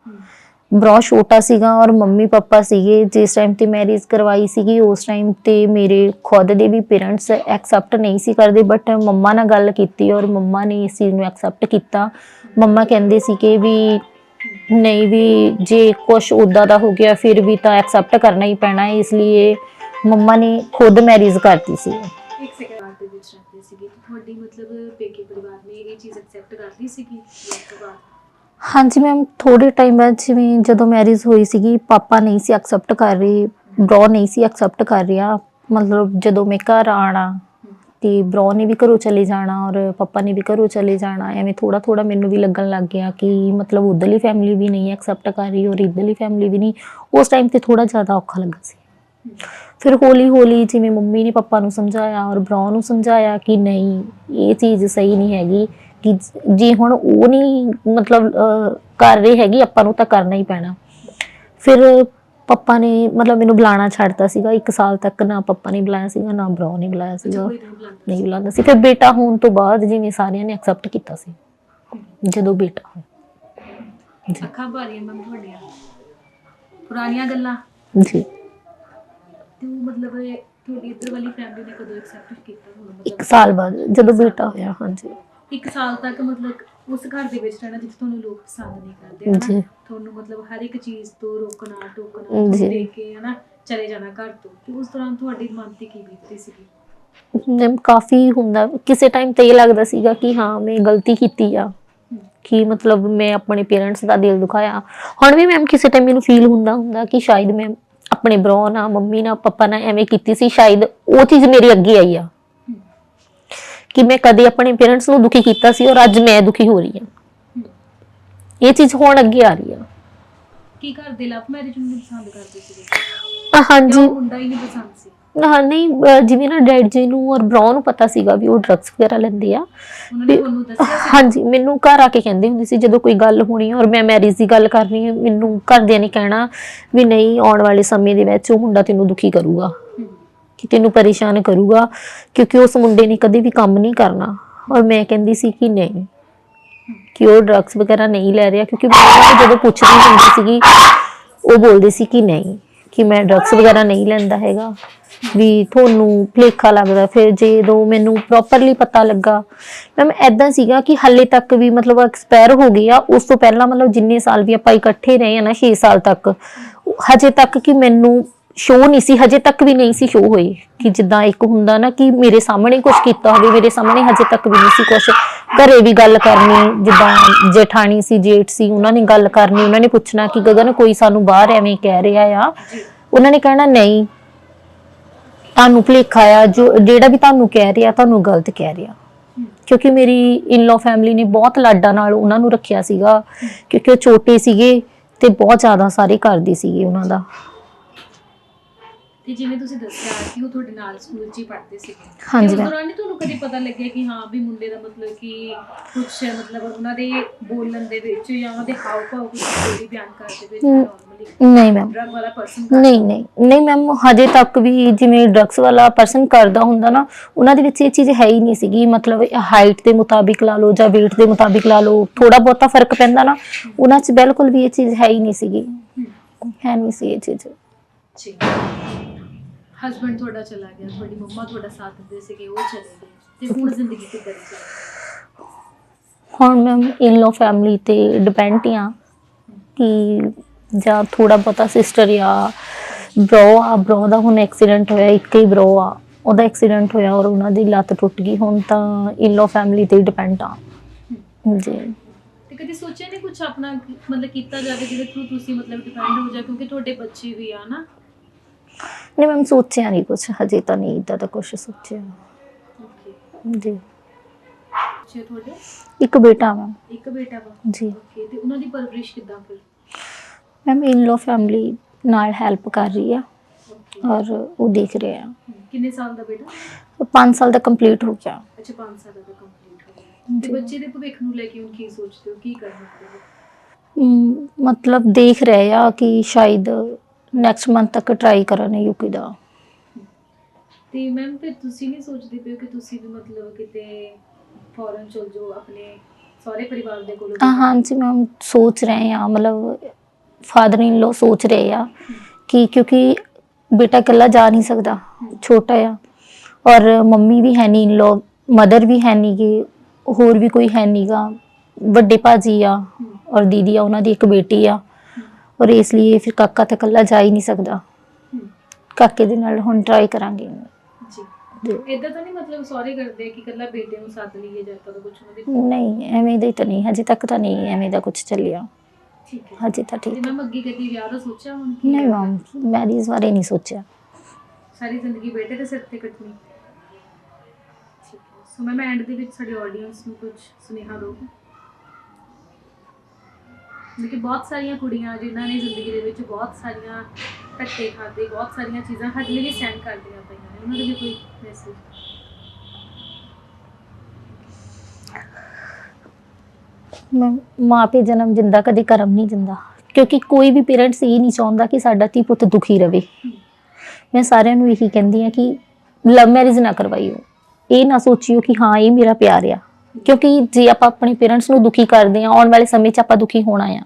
ਬ੍ਰੋ ਛੋਟਾ ਸੀਗਾ ਔਰ ਮੰਮੀ ਪਾਪਾ ਸੀਗੇ। ਜਿਸ ਟਾਈਮ ਤੇ ਮੈਰਿਜ ਕਰਵਾਈ ਸੀਗੀ ਉਸ ਟਾਈਮ ਤੇ ਮੇਰੇ ਖੁਦ ਦੇ ਵੀ ਪੇਰੈਂਟਸ ਐਕਸੈਪਟ ਨਹੀਂ ਸੀ ਕਰਦੇ ਬਟ ਮੰਮਾ ਨਾਲ ਗੱਲ ਕੀਤੀ ਔਰ ਮੰਮਾ ਨੇ ਇਸ ਚੀਜ਼ ਨੂੰ ਐਕਸੈਪਟ ਕੀਤਾ। ਮੰਮਾ ਕਹਿੰਦੇ ਸੀ ਕਿ ਵੀ ਨਹੀਂ ਵੀ ਜੇ ਕੁਝ ਉਦਾਂ ਦਾ ਹੋ ਗਿਆ ਫਿਰ ਵੀ ਤਾਂ ਐਕਸੈਪਟ ਕਰਨਾ ਹੀ ਪੈਣਾ ਹੈ ਇਸ ਲਈ ਮੰਮਾ ਨੇ ਖੁਦ ਮੈਰਿਜ ਕਰਤੀ ਸੀ। ਇੱਕ ਸੈਕਿੰਡ ਦੇ ਵਿੱਚ ਰਹਿੰਦੇ ਸੀਗੇ ਤੁਹਾਡੀ ਮਤਲਬ ਪੇਕੇ ਪਰਿਵਾਰ ਨੇ ਇਹ ਚੀਜ਼ ਐਕਸੈਪਟ ਸੀਗੀ ਉਸ ਤੋਂ ਬਾਅਦ? ਹਾਂਜੀ ਮੈਮ ਥੋੜੇ ਟਾਈਮ ਬਾਅਦ ਜਿਵੇਂ ਜਦੋਂ ਮੈਰਿਜ ਹੋਈ ਸੀਗੀ ਪਾਪਾ ਨਹੀਂ ਸੀ ਐਕਸੈਪਟ ਕਰ ਰਹੇ ਬ੍ਰੋ ਨਹੀਂ ਸੀ ਐਕਸੈਪਟ ਕਰ ਰਿਹਾ ਮਤਲਬ ਜਦੋਂ ਮੈਂ ਘਰ ਆਣਾ ਤੇ ਬ੍ਰੋ ਨੇ ਵੀ ਘਰੋਂ ਚਲੇ ਜਾਣਾ ਔਰ ਪਾਪਾ ਨੇ ਵੀ ਘਰੋਂ ਚਲੇ ਜਾਣਾ, ਐਵੇਂ ਥੋੜਾ ਥੋੜਾ ਮੈਨੂੰ ਵੀ ਲੱਗਣ ਲੱਗ ਗਿਆ ਕਿ ਮਤਲਬ ਉਧਰਲੀ ਫੈਮਿਲੀ ਵੀ ਨਹੀਂ ਐਕਸੈਪਟ ਕਰ ਰਹੀ ਔਰ ਇਧਰਲੀ ਫੈਮਿਲੀ ਵੀ ਨਹੀਂ। ਉਸ ਟਾਈਮ ਤੇ ਥੋੜਾ ਜ਼ਿਆਦਾ ਔਖਾ ਲੱਗਾ ਸੀ। ਫਿਰ ਹੌਲੀ ਹੌਲੀ ਜਿਵੇਂ ਮੰਮੀ ਨੇ ਪਾਪਾ ਨੂੰ ਸਮਝਾਇਆ ਔਰ ਬ੍ਰੋ ਨੂੰ ਸਮਝਾਇਆ ਕਿ ਨਹੀਂ, ਇਹ ਚੀਜ਼ ਸਹੀ ਨਹੀਂ ਹੈਗੀ, ਕਿ ਜੇ ਹੁਣ ਉਹ ਨਹੀਂ ਮਤਲਬ ਕਰ ਰਹੀ ਹੈਗੀ, ਆਪਾਂ ਨੂੰ ਤਾਂ ਕਰਨਾ ਹੀ ਪੈਣਾ। ਫਿਰ ਪਾਪਾ ਨੇ ਮਤਲਬ ਮੈਨੂੰ ਬੁਲਾਣਾ ਛੱਡਤਾ ਸੀਗਾ ਇੱਕ ਸਾਲ ਤੱਕ ਨਾ ਪਾਪਾ ਨੇ ਬੁਲਾਇਆ ਸੀਗਾ ਨਾ ਬ੍ਰੋ ਨੇ ਬੁਲਾਇਆ ਸੀਗਾ। ਨਹੀਂ ਬੁਲਾਉਂਦਾ ਸੀ। ਫਿਰ ਬੇਟਾ ਹੋਣ ਤੋਂ ਬਾਅਦ ਜਿਵੇਂ ਸਾਰਿਆਂ ਨੇ ਐਕਸੈਪਟ ਕੀਤਾ ਸੀ। ਜਦੋਂ ਬੇਟਾ ਹੋਇਆ ਜੀ। ਅੱਖਾਂ ਭਾਰੀਆਂ ਮੈਮ ਤੁਹਾਡੀਆਂ। ਪੁਰਾਣੀਆਂ ਗੱਲਾਂ। ਜੀ। ਤੇ ਉਹ ਮਤਲਬ ਇਹ ਤੁਹਾਡੀ ਇੱਧਰ ਵਾਲੀ ਫੈਮਿਲੀ ਨੇ ਕਦੋਂ ਐਕਸੈਪਟ ਕੀਤਾ? ਤੁਹਾਨੂੰ ਇੱਕ ਮਤਲਬ ਸਾਲ ਬਾਅਦ ਜਦੋਂ ਬੇਟਾ ਹੋਇਆ ਹਾਂਜੀ। ਇੱਕ ਸਾਲ ਤੱਕ ਮਤਲਬ ਉਸ ਘਰ ਦੇ ਵਿੱਚ ਰਹਿਣਾ ਜਿੱਥੇ ਤੁਹਾਨੂੰ ਲੋਕ ਪਸੰਦ ਨਹੀਂ ਕਰਦੇ ਹਨਾ ਜੀ। ਤੁਹਾਨੂੰ ਮਤਲਬ ਹਰ ਇੱਕ ਚੀਜ਼ ਤੋਂ ਰੋਕਣਾ ਜੀ। ਟੋਕਣਾ ਦੇ ਕੇ ਹਨਾ ਚਲੇ ਜਾਣਾ ਘਰ ਤੋਂ। ਤੇ ਉਸ ਦੌਰਾਨ ਤੁਹਾਡੀ ਮਨ ਤੇ ਕੀ ਬੀਤਦੀ ਸੀਗੀ? ਮੈਮ ਕਾਫੀ ਹੁੰਦਾ ਕਿਸੇ ਟਾਈਮ ਤੇ ਇਹ ਲੱਗਦਾ ਸੀਗਾ ਕਿ ਹਾਂ ਮੈਂ ਗਲਤੀ ਕੀਤੀ ਆ। ਕਿ ਮਤਲਬ ਮੈਂ ਆਪਣੇ ਪੇਰੈਂਟਸ ਦਾ ਦਿਲ ਦੁਖਾਇਆ। ਹੁਣ ਵੀ ਮੈਮ ਕਿਸੇ ਟਾਈਮ ਮੈਨੂੰ ਫੀਲ ਹੁੰਦਾ ਹੁੰਦਾ ਕਿ ਸ਼ਾਇਦ ਮੈਂ ਆਪਣੇ ਬ੍ਰੋ ਨਾਲ ਮੰਮੀ ਨਾਲ ਪਾਪਾ ਨਾਲ ਐਵੇਂ ਕੀਤੀ ਸੀ ਸ਼ਾਇਦ ਉਹ ਚੀਜ਼ ਮੇਰੇ ਅੱਗੇ ਆਈ ਆ। ਕਿ ਮੈਂ ਕਦੇ ਆਪਣੇ ਪੇਰੈਂਟਸ ਨੂੰ ਦੁਖੀ ਕੀਤਾ ਸੀ ਔਰ ਅੱਜ ਮੈਂ ਦੁਖੀ ਹੋ ਰਹੀ ਹਾਂ। ਇਹ ਚੀਜ਼ ਹੁਣ ਅੱਗੇ ਆ ਰਹੀ ਆ। ਕੀ ਘਰ ਦੇ ਲਵ ਮੈਰਿਜ ਨੂੰ ਪਸੰਦ ਕਰਦੇ ਸੀਗੇ? ਹਾਂਜੀ। ਮੁੰਡਾ ਹੀ ਨਹੀਂ ਪਸੰਦ ਸੀ? ਹਾਂ ਨਹੀਂ ਜਿਵੇਂ ਨਾ ਡੈਡ ਜੀ ਨੂੰ ਔਰ ਬ੍ਰੋ ਨੂੰ ਪਤਾ ਸੀਗਾ ਵੀ ਉਹ ਡਰੱਗਸ ਵਗੈਰਾ ਲੈਂਦੇ ਆ। ਨੇ ਹਾਂਜੀ ਮੈਨੂੰ ਘਰ ਆ ਕੇ ਕਹਿੰਦੇ ਹੁੰਦੇ ਸੀ ਜਦੋਂ ਕੋਈ ਗੱਲ ਹੋਣੀ ਔਰ ਮੈਂ ਮੈਰਿਜ ਦੀ ਗੱਲ ਕਰ ਰਹੀ ਹਾਂ ਮੈਨੂੰ ਘਰਦਿਆਂ ਨੇ ਕਹਿਣਾ ਵੀ ਨਹੀਂ ਆਉਣ ਵਾਲੇ ਸਮੇਂ ਦੇ ਵਿੱਚ ਉਹ ਮੁੰਡਾ ਤੈਨੂੰ ਦੁਖੀ ਕਰੂਗਾ। ਕਿ ਤੈਨੂੰ ਪਰੇਸ਼ਾਨ ਕਰੂਗਾ, ਕਿਉਂਕਿ ਉਸ ਮੁੰਡੇ ਨੇ ਕਦੇ ਵੀ ਕੰਮ ਨਹੀਂ ਕਰਨਾ। ਔਰ ਮੈਂ ਕਹਿੰਦੀ ਸੀ ਕਿ ਨਹੀਂ, ਕਿ ਉਹ ਡਰੱਗਸ ਵਗੈਰਾ ਨਹੀਂ ਲੈ ਰਿਹਾ, ਕਿਉਂਕਿ ਮੈਂ ਜਦੋਂ ਪੁੱਛਦੀ ਹੁੰਦੀ ਸੀਗੀ, ਉਹ ਬੋਲਦੇ ਸੀ ਕਿ ਨਹੀਂ, ਕਿ ਮੈਂ ਡਰੱਗਸ ਵਗੈਰਾ ਨਹੀਂ ਲੈਂਦਾ ਹੈਗਾ। ਵੀ ਤੁਹਾਨੂੰ ਭੁਲੇਖਾ ਲੱਗਦਾ, ਫਿਰ ਜਦੋਂ ਮੈਨੂੰ ਪ੍ਰੋਪਰਲੀ ਪਤਾ ਲੱਗਾ ਮੈਮ ਐਦਾਂ ਸੀਗਾ ਕਿ ਹੱਲੇ ਤੱਕ ਵੀ ਮਤਲਬ ਐਕਸਪਾਇਰ ਹੋ ਗਈ ਆ, ਉਸ ਤੋਂ ਪਹਿਲਾਂ ਮਤਲਬ ਜਿੰਨੇ ਸਾਲ ਵੀ ਆਪਾਂ ਇਕੱਠੇ ਰਹੇ ਆ ਨਾ 6 ਸਾਲ ਤੱਕ, ਹਜੇ ਤੱਕ ਕਿ ਮੈਨੂੰ ਸ਼ੋ ਨਹੀਂ ਸੀ, ਹਜੇ ਤੱਕ ਵੀ ਨਹੀਂ ਸੀ ਸ਼ੋ ਹੋਈ। ਕਿ ਜਿੱਦਾਂ ਇੱਕ ਹੁੰਦਾ ਨਾ ਕਿ ਮੇਰੇ ਸਾਹਮਣੇ ਕੁਝ ਕੀਤਾ ਹੋਵੇ, ਮੇਰੇ ਸਾਹਮਣੇ ਹਜੇ ਤੱਕ ਵੀ ਨਹੀਂ ਸੀ ਕੁਝ ਘਰੇ ਵੀ ਗੱਲ ਕਰਨੀ, ਜਿੱਦਾਂ ਜੇਠਾਣੀ ਸੀ, ਜੇਠ ਸੀ, ਉਹਨਾਂ ਨੇ ਗੱਲ ਕਰਨੀ, ਉਹਨਾਂ ਨੇ ਪੁੱਛਣਾ ਕਿ ਗਗਨ ਕੋਈ ਸਾਨੂੰ ਬਾਹਰ ਐਵੇਂ ਕਹਿ ਰਿਹਾ ਆ। ਉਹਨਾਂ ਨੇ ਕਹਿਣਾ, ਨਹੀਂ, ਤੁਹਾਨੂੰ ਭੁਲੇਖਾ ਆ, ਜੋ ਜਿਹੜਾ ਵੀ ਤੁਹਾਨੂੰ ਕਹਿ ਰਿਹਾ, ਤੁਹਾਨੂੰ ਗਲਤ ਕਹਿ ਰਿਹਾ। ਕਿਉਂਕਿ ਮੇਰੀ ਇਨ-ਲੋ ਫੈਮਿਲੀ ਨੇ ਬਹੁਤ ਲਾਡਾਂ ਨਾਲ ਉਹਨਾਂ ਨੂੰ ਰੱਖਿਆ ਸੀਗਾ, ਕਿਉਂਕਿ ਉਹ ਛੋਟੇ ਸੀਗੇ ਤੇ ਬਹੁਤ ਜ਼ਿਆਦਾ ਸਾਰੇ ਕਰਦੀ ਸੀਗੇ ਉਹਨਾਂ ਦਾ। ਤੇ ਜਿਵੇਂ ਤੁਸੀਂ ਦੱਸਿਆ ਕਿ ਉਹ ਤੁਹਾਡੇ ਨਾਲ ਸਕੂਲ 'ਚ ਹੀ ਪੜ੍ਹਦੇ ਸੀਗੇ। ਹਾਂਜੀ ਤੇ ਉਸ ਮੈਮ। ਦੌਰਾਨ ਨਹੀਂ ਤੁਹਾਨੂੰ ਕਦੇ ਪਤਾ ਲੱਗਿਆ ਕਿ ਹਾਂ ਵੀ ਮੁੰਡੇ ਦਾ ਮਤਲਬ ਕਿ ਕੁਝ ਮਤਲਬ ਉਹਨਾਂ ਦੇ ਬੋਲਣ ਦੇ ਵਿੱਚ ਜਾਂ ਉਹਨਾਂ ਦੇ ਹਾਵ ਭਾਵ ਕੁਝ ਸਟੋਰੀ ਬਿਆਨ ਕਰਦੇ ਵਿੱਚ ਹਮ। ਨਾਰਮਲੀ ਨਹੀਂ ਮੈਮ ਡਰਗ ਵਾਲਾ ਪਰਸਨ ਨਹੀਂ ਨਹੀਂ। ਨਹੀਂ ਮੈਮ ਹਜੇ ਤੱਕ ਵੀ ਜਿਵੇਂ ਡਰੱਗਸ ਵਾਲਾ ਪਰਸਨ ਕਰਦਾ ਹੁੰਦਾ ਨਾ ਉਹਨਾਂ ਦੇ ਵਿੱਚ ਇਹ ਚੀਜ਼ ਹੈ ਹੀ ਨਹੀਂ ਸੀਗੀ। ਮਤਲਬ ਹਾਈਟ ਦੇ ਮੁਤਾਬਿਕ ਲਾ ਲਓ ਜਾਂ weight ਦੇ ਮੁਤਾਬਿਕ ਲਾ ਲਓ ਥੋੜਾ ਬਹੁਤਾ ਫ਼ਰਕ ਪੈਂਦਾ ਨਾ ਉਹਨਾਂ 'ਚ ਬਿਲਕੁਲ ਵੀ ਇਹ ਚੀਜ਼ ਹੈ ਹੀ ਨਹੀਂ ਸੀਗੀ। ਹੈ। ਨਹੀਂ ਸੀ ਇਹ ਚੀਜ਼। ਜੀ ਹਸਬੰਡ ਤੁਹਾਡਾ ਚਲਾ ਗਿਆ ਤੁਹਾਡੀ ਮੰਮਾ ਤੁਹਾਡਾ ਸਾਥ ਦਿੰਦੇ ਸੀਗੇ ਉਹ ਚਲੇ ਗਏ ਤੇ ਹੁਣ ਜ਼ਿੰਦਗੀ ਕਿੱਦਾਂ ਦੀ ਚੱਲ ਹੁਣ ਮੈਮ ਇਨ ਲੋ ਫੈਮਿਲੀ ਤੇ ਡਿਪੈਂਡ ਆ ਕਿ ਜਾਂ ਥੋੜਾ ਬਹੁਤਾ ਸਿਸਟਰ ਜਾਂ ਬ੍ਰੋ ਆ ਬ੍ਰੋ ਦਾ ਹੁਣ ਐਕਸੀਡੈਂਟ ਹੋਇਆ ਇੱਕ ਹੀ ਬ੍ਰੋ ਆ ਉਹਦਾ ਐਕਸੀਡੈਂਟ ਹੋਇਆ ਔਰ ਉਹਨਾਂ ਦੀ ਲੱਤ ਟੁੱਟ ਗਈ ਹੁਣ ਤਾਂ ਇਨ ਲੋ ਫੈਮਿਲੀ ਤੇ ਡਿਪੈਂਡ ਆ ਜੀ। ਤੇ ਕਦੀ ਸੋਚਿਆ ਨਹੀਂ ਕੁਝ ਆਪਣਾ ਮਤਲਬ ਕੀਤਾ ਜਾਵੇ ਜਿਹਦੇ ਥਰੂ ਤੁਸੀਂ ਮਤਲਬ ਡਿਪੈਂਡ ਹੋ ਜਾ ਕਿਉਂਕਿ ਤੁਹਾਡੇ ਬੱਚੇ ਵੀ ਆ ਨਾ। ਨਹੀਂ ਮੈਮ ਸੋਚਿਆ ਨਹੀਂ ਕੁਝ ਹਜੇ ਤਾਂ ਨਹੀਂ ਇਦਾਂ ਦਾ ਕੁਝ ਸੋਚਿਆ ਜੀ ਬੱਚੇ ਤੁਹਾਡੇ ਇੱਕ ਬੇਟਾ ਮੈਮ ਇੱਕ ਬੇਟਾ ਵਾ ਜੀ ਓਕੇ ਤੇ ਉਹਨਾਂ ਦੀ ਪਰਵਰਿਸ਼ ਕਿੱਦਾਂ ਫਿਰ ਮੈਮ ਇਨ ਲੋ ਫੈਮਿਲੀ ਨਾਲ ਹੈਲਪ ਕਰ ਰਹੀ ਆ ਔਰ ਉਹ ਦੇਖ ਰਹੇ ਆ ਕਿੰਨੇ ਸਾਲ ਦਾ ਬੇਟਾ 5 ਸਾਲ ਦਾ ਕੰਪਲੀਟ ਹੋ ਗਿਆ ਅੱਛਾ 5 ਸਾਲ ਦਾ ਕੰਪਲੀਟ ਹੋ ਗਿਆ ਤੇ। ਬੱਚੇ ਦੇ ਭਵਿੱਖ ਨੂੰ ਲੈ ਕੇ ਹੁਣ ਕੀ ਸੋਚਦੇ ਹੋ ਕੀ ਕਰਨਾ ਚਾਹੀਦਾ ਮ, ਮਤਲਬ ਦੇਖ ਰਹੇ ਆ ਕਿ ਸ਼ਾਇਦ ਨੈਕਸਟ ਮੰਥ ਤੱਕ ਟਰਾਈ ਕਰਨ ਯੂਕੇ ਦਾ। ਤੇ ਮੈਮ ਫਿਰ ਤੁਸੀਂ ਨਹੀਂ ਸੋਚਦੇ ਪਏ ਹੋ ਕਿ ਤੁਸੀਂ ਵੀ ਮਤਲਬ ਕਿਤੇ ਫੋਰਨ ਚਲ ਜਾਓ ਆਪਣੇ ਸਾਰੇ ਪਰਿਵਾਰ ਦੇ ਕੋਲ? ਹਾਂ ਹਾਂਜੀ ਮੈਮ ਸੋਚ ਰਹੇ ਆ ਮਤਲਬ ਫਾਦਰ ਇਨ ਲੋ ਸੋਚ ਰਹੇ ਆ ਕਿ ਕਿਉਂਕਿ ਬੇਟਾ ਇਕੱਲਾ ਜਾ ਨਹੀਂ ਸਕਦਾ ਛੋਟਾ ਆ। ਔਰ ਮੰਮੀ ਵੀ ਹੈ ਨਹੀਂ ਇਨ ਲੋ ਮਦਰ ਵੀ ਹੈ ਨਹੀਂ ਗੇ ਹੋਰ ਵੀ ਕੋਈ ਹੈ ਨਹੀਂਗਾ ਵੱਡੇ ਭਾਜੀ ਆ ਔਰ ਦੀਦੀ ਆ ਉਹਨਾਂ ਦੀ ਇੱਕ ਬੇਟੀ ਆ। ਔਰ ਇਸ ਲਈ ਫਿਰ ਕਾਕਾ ਤਾਂ ਇਕੱਲਾ ਜਾ ਹੀ ਨਹੀਂ ਸਕਦਾ। ਕਾਕੇ ਦੇ ਨਾਲ ਹੁਣ ਟਰਾਈ ਕਰਾਂਗੇ ਜੀ ਜੀ। ਇਦਾਂ ਤਾਂ ਨਹੀਂ ਮਤਲਬ ਸਾਰੇ ਕਰਦੇ ਕਿ ਕੱਲਾ ਬੇਟੇ ਨੂੰ ਸੱਦ ਲਈਏ ਜਾਂ ਤਾਂ ਕੁਝ ਉਹਨਾਂ ਦੀ ਨਹੀਂ ਐਵੇਂ ਦਾ ਹੀ ਤਾਂ ਨਹੀਂ ਹਜੇ ਤੱਕ ਤਾਂ ਨਹੀਂ ਐਵੇਂ ਦਾ ਕੁਝ ਚੱਲਿਆ। ਠੀਕ ਹੈ। ਹਜੇ ਤਾਂ ਤੇ ਠੀਕ। ਮੈਮ ਅੱਗੇ ਕਦੀ ਵਿਆਹ ਦਾ ਸੋਚਿਆ ਹੁਣ ਕੀ ਨਹੀਂ ਕਰਨਾ? ਮੈਮ ਮੈਰਿਜ ਬਾਰੇ ਨਹੀਂ ਸੋਚਿਆ। ਸਾਰੀ ਜ਼ਿੰਦਗੀ ਬੇਟੇ ਦੇ ਸਿਰ ਤੇ ਕੱਟਣੀ। ਠੀਕ ਹੈ। ਸੋ ਮੈਂ ਐਂਡ ਦੇ ਵਿੱਚ ਸਾਡੇ ਆਡੀਅנס ਨੂੰ ਕੁਝ ਸੁਨੇਹਾ ਦੋਗੇ ਕਿ ਬਹੁਤ ਸਾਰੀਆਂ ਕੁੜੀਆਂ ਜਿਨ੍ਹਾਂ ਨੇ ਜ਼ਿੰਦਗੀ ਦੇ ਵਿੱਚ ਬਹੁਤ ਸਾਰੀਆਂ ਧੱਕੇ ਖਾਦੇ ਬਹੁਤ ਸਾਰੀਆਂ ਚੀਜ਼ਾਂ ਹਜੇ ਵੀ ਸਹਿਣ ਕਰਦੀਆਂ ਪਈਆਂ ਨੇ, ਉਹਨਾਂ ਦੇ ਲਈ ਕੋਈ ਮੈਸੇਜ ਮਾਂ ਪਿਓ ਜਨਮ ਦਿੰਦਾ ਕਦੇ ਕਰਮ ਨਹੀਂ ਦਿੰਦਾ ਕਿਉਂਕਿ ਕੋਈ ਵੀ ਪੇਰੈਂਟਸ ਇਹ ਨਹੀਂ ਚਾਹੁੰਦਾ ਕਿ ਸਾਡਾ ਧੀ ਪੁੱਤ ਦੁਖੀ ਰਵੇ। ਮੈਂ ਸਾਰਿਆਂ ਨੂੰ ਇਹੀ ਕਹਿੰਦੀ ਆ ਕਿ ਲਵ ਮੈਰਿਜ ਨਾ ਕਰਵਾਈਓ ਇਹ ਨਾ ਸੋਚਿਓ ਕਿ ਹਾਂ, ਇਹ ਮੇਰਾ ਪਿਆਰ ਆ। ਕਿਉਂਕਿ ਜੇ ਆਪਾਂ ਆਪਣੇ ਪੇਰੈਂਟਸ ਨੂੰ ਦੁਖੀ ਕਰਦੇ ਆ ਆਉਣ ਵਾਲੇ ਸਮੇਂ 'ਚ ਆਪਾਂ ਦੁਖੀ ਹੋਣਾ ਆ।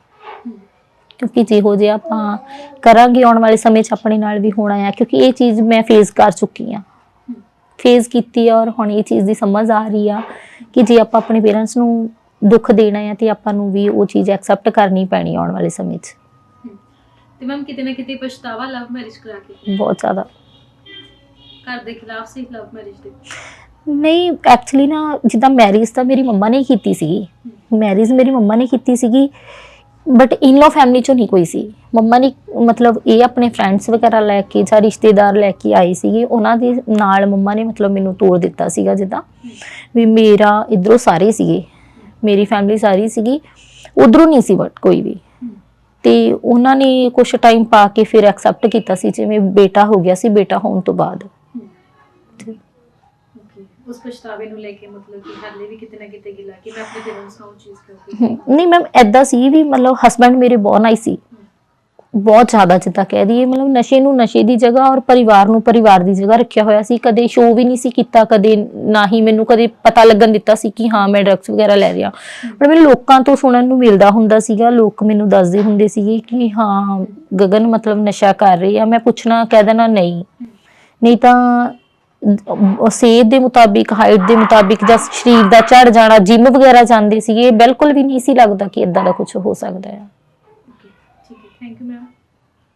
ਕਿਉਂਕਿ ਜਿਹੋ ਜਿਹਾ ਆਪਾਂ ਕਰਾਂਗੇ ਆਉਣ ਵਾਲੇ ਸਮੇਂ 'ਚ ਆਪਣੇ ਨਾਲ ਵੀ ਹੋਣਾ ਆ। ਕਿਉਂਕਿ ਇਹ ਚੀਜ਼ ਮੈਂ ਫੇਸ ਕਰ ਚੁੱਕੀ ਆ ਫੇਸ ਕੀਤੀ ਆ ਔਰ ਹੁਣ ਇਹ ਚੀਜ਼ ਦੀ ਸਮਝ ਆ ਰਹੀ ਆ ਕਿ ਜੇ ਆਪਾਂ ਆਪਣੇ ਪੇਰੈਂਟਸ ਨੂੰ ਦੁੱਖ ਦੇਣਾ ਆ ਤੇ ਆਪਾਂ ਨੂੰ ਵੀ ਉਹ ਚੀਜ਼ ਐਕਸੈਪਟ ਕਰਨੀ ਪੈਣੀ ਆਉਣ ਵਾਲੇ ਸਮੇਂ 'ਚ। ਤੇ ਮੈਮ ਕਿਤੇ ਨਾ ਕਿਤੇ ਪਛਤਾਵਾ ਲਵ ਮੈਰਿਜ ਕਰਾ ਕੇ। ਬਹੁਤ ਜ਼ਿਆਦਾ। ਘਰ ਦੇ ਖਿਲਾਫ ਸੀ ਲਵ ਮੈਰਿਜ ਦੇ। ਨਹੀਂ ਐਕਚੁਅਲੀ ਨਾ ਜਿੱਦਾਂ ਮੈਰਿਜ ਤਾਂ ਮੇਰੀ ਮੰਮਾ ਨੇ ਕੀਤੀ ਸੀਗੀ। ਮੈਰਿਜ ਮੇਰੀ ਮੰਮਾ ਨੇ ਕੀਤੀ ਸੀਗੀ ਬਟ ਇਨ-ਲੋ ਫੈਮਿਲੀ ਚੋਂ ਨਹੀਂ ਕੋਈ ਸੀ। ਮੰਮਾ ਨੇ ਮਤਲਬ ਇਹ ਆਪਣੇ ਫਰੈਂਡਸ ਵਗੈਰਾ ਲੈ ਕੇ ਜਾਂ ਰਿਸ਼ਤੇਦਾਰ ਲੈ ਕੇ ਆਏ ਸੀਗੇ, ਉਹਨਾਂ ਦੇ ਨਾਲ ਮੰਮਾ ਨੇ ਮਤਲਬ ਮੈਨੂੰ ਤੋੜ ਦਿੱਤਾ ਸੀਗਾ ਜਿੱਦਾਂ ਵੀ ਮੇਰਾ ਇਧਰੋਂ ਸਾਰੇ ਸੀਗੇ, ਮੇਰੀ ਫੈਮਿਲੀ ਸਾਰੀ ਸੀਗੀ, ਉਧਰੋਂ ਨਹੀਂ ਸੀ ਬਟ ਕੋਈ ਵੀ। ਤੇ ਉਹਨਾਂ ਨੇ ਕੁਝ ਟਾਈਮ ਪਾ ਕੇ ਫਿਰ ਐਕਸੈਪਟ ਕੀਤਾ ਸੀ, ਜਿਵੇਂ ਬੇਟਾ ਹੋ ਗਿਆ ਸੀ, ਬੇਟਾ ਹੋਣ ਤੋਂ ਬਾਅਦ। ਉਸ ਪਛਤਾਵੇ ਨੂੰ ਲੈ ਕੇ ਮਤਲਬ ਕਿ ਹਾਲੇ ਵੀ ਕਿਤੇ ਨਾ ਕਿਤੇ ਗਿਲਾ ਕਿ ਮੈਂ ਆਪਣੇ ਪੇਰੈਂਟਸ ਨੂੰ ਉਹ ਚੀਜ਼ ਹਮ, ਨਹੀਂ ਮੈਮ ਐਦਾਂ ਸੀ ਵੀ ਮਤਲਬ ਹਸਬੰਡ ਮੇਰੇ ਬਹੁਤ ਨਾਈਸ ਸੀ। ਬਹੁਤ ਜ਼ਿਆਦਾ ਜਿੱਦਾਂ ਕਹਿ ਦਈਏ ਮਤਲਬ ਨਸ਼ੇ ਨੂੰ ਨਸ਼ੇ ਦੀ ਜਗ੍ਹਾ ਔਰ ਪਰਿਵਾਰ ਨੂੰ ਪਰਿਵਾਰ ਦੀ ਜਗ੍ਹਾ ਰੱਖਿਆ ਹੋਇਆ ਸੀ। ਕਦੇ ਸ਼ੋਅ ਵੀ ਨਹੀਂ ਸੀ ਕੀਤਾ ਕਦੇ ਨਾ ਹੀ ਮੈਨੂੰ ਕਦੇ ਪਤਾ ਲੱਗਣ ਦਿੱਤਾ ਸੀ ਕਿ ਹਾਂ ਮੈਂ ਡਰੱਗਸ ਵਗੈਰਾ ਲੈ ਰਿਹਾ। ਪਰ ਮੈਨੂੰ ਲੋਕਾਂ ਤੋਂ ਸੁਣਨ ਨੂੰ ਮਿਲਦਾ ਹੁੰਦਾ ਸੀਗਾ ਲੋਕ ਮੈਨੂੰ ਦੱਸਦੇ ਹੁੰਦੇ ਸੀਗੇ ਕਿ ਹਾਂ ਗਗਨ ਮਤਲਬ ਨਸ਼ਾ ਕਰ ਰਹੀ ਆ ਮੈਂ ਪੁੱਛਣਾ ਕਹਿ ਦੇਣਾ ਨਹੀਂ। ਨਹੀਂ ਤਾਂ ਅਹ ਸਿਹਤ ਦੇ ਮੁਤਾਬਿਕ ਹਾਈਟ ਦੇ ਮੁਤਾਬਿਕ ਜਾਂ ਸਰੀਰ ਦਾ ਝੜ ਜਾਣਾ ਜਿਮ ਵਗੈਰਾ ਜਾਂਦੇ ਸੀਗੇ ਬਿਲਕੁਲ ਵੀ ਨਹੀਂ ਸੀ ਲੱਗਦਾ ਕਿ ਇਦਾਂ ਦਾ ਕੁਝ ਹੋ ਸਕਦਾ ਹੈ ਠੀਕ ਹੈ ਥੈਂਕ ਯੂ ਮੈਮ